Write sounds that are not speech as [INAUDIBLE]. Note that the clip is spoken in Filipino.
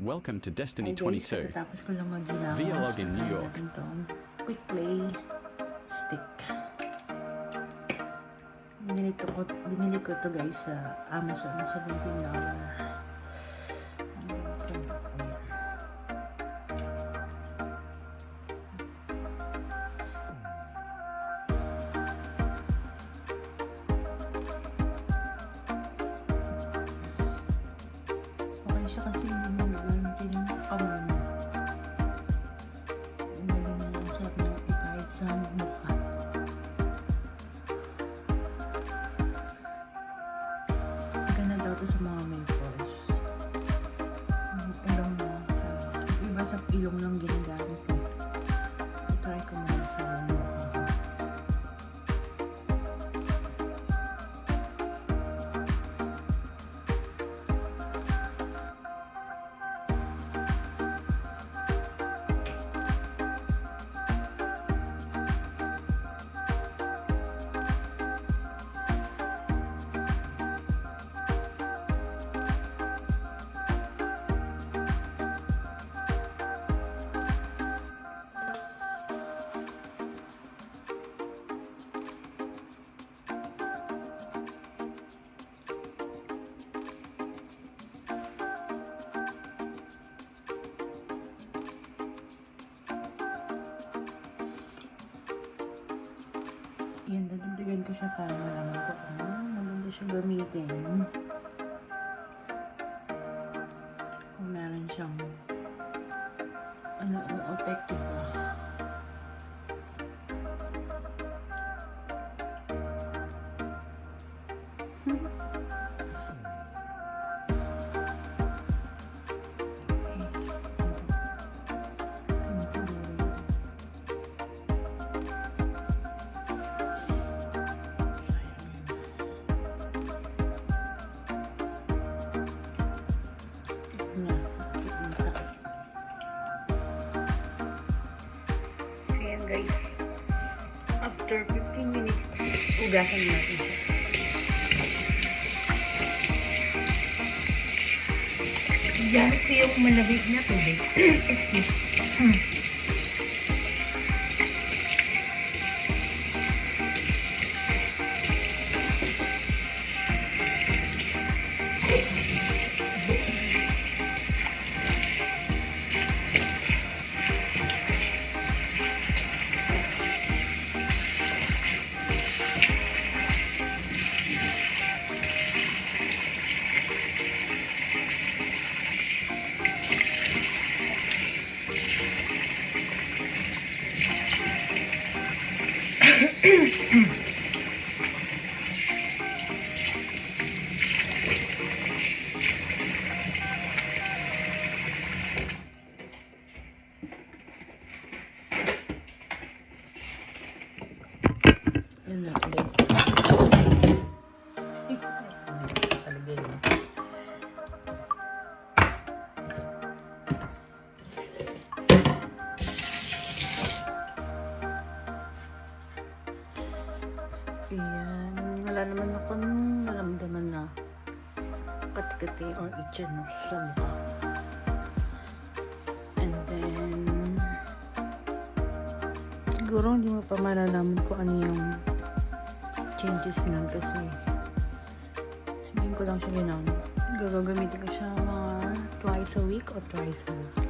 Welcome to Destiny Hi guys, 22. katatapos ko lang magbilang. Vlog in New York. Quick play stick. Binili ko, binili ko to guys sa Amazon sa $17. Ano Maganda daw to sa mga. Yung ilong sa- Iba sa ilong lang ginagamit ko. Dadagdagan ko siya para malaman ko kung maganda siya gamitin. Kung meron siyang ano, effective guys. After 15 minutes, ugasan natin siya. Yan ko yung malamig na tubig. [CLEARS THROAT] Excuse. Yun na. Wala naman ako naramdaman na katikati or itchin sa mukha. And then, siguro hindi mo pa malalaman kung ano yung changes na kasi hindi ko lang siya ginamit. Gagamitin ko siya mga twice a week or twice a week.